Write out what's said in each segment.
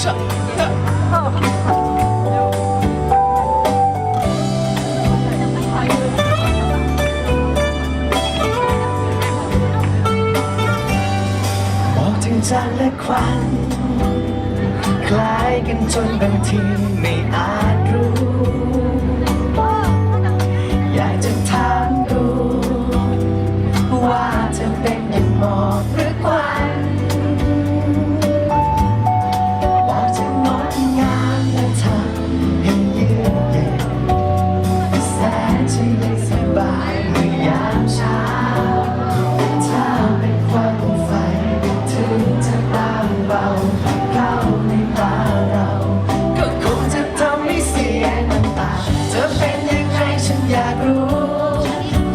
บอกถึงจางและควัน คล้ายกันจนบางทีไม่อาจรู้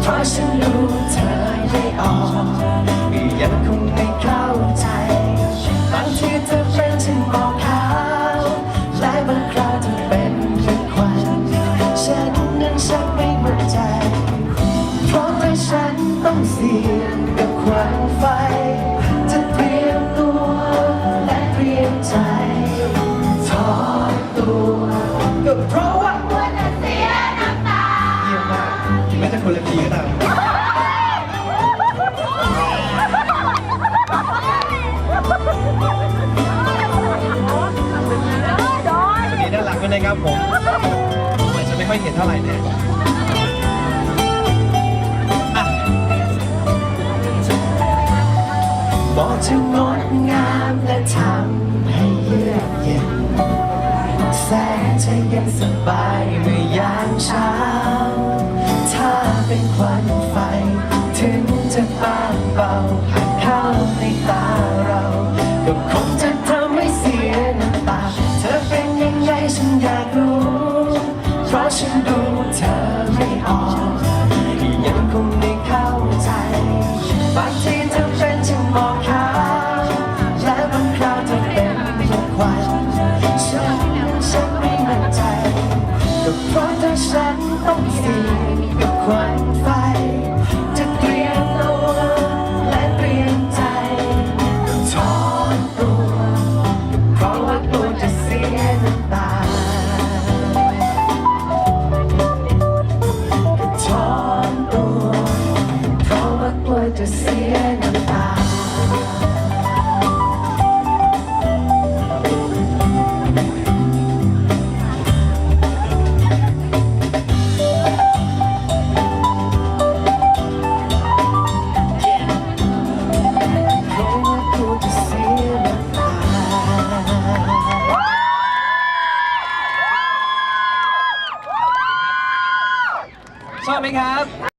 เพราะฉันรู้เธอไม่ออกยังคง จะคนละทีก็ตามวันนี้ด้านหลังด้วยนะครับผมเหมือนจะไม่ค่อยเห็นเท่าไหร่เนี่ยอะบอกจะงดงามและทำให้เยือกเย็นแสนจะเย็นสบายเมื่อยามเช้า ควันไฟ ถึงจะบางเบาเข้าในตาเรา ก็คงจะทำให้เสียน้ำตา เธอเป็นยังไงฉันอยากรู้ เพราะฉันดูเธอไม่ออก ยังคงไม่เข้าใจ บางทีเธอเป็นฉันมองขาวและบางคราวเธอเป็นเหมือนควันฉันฉันไม่มั่นใจก็เพราะถ้าฉันต้องเสียกับควัน ชอบไหมครับ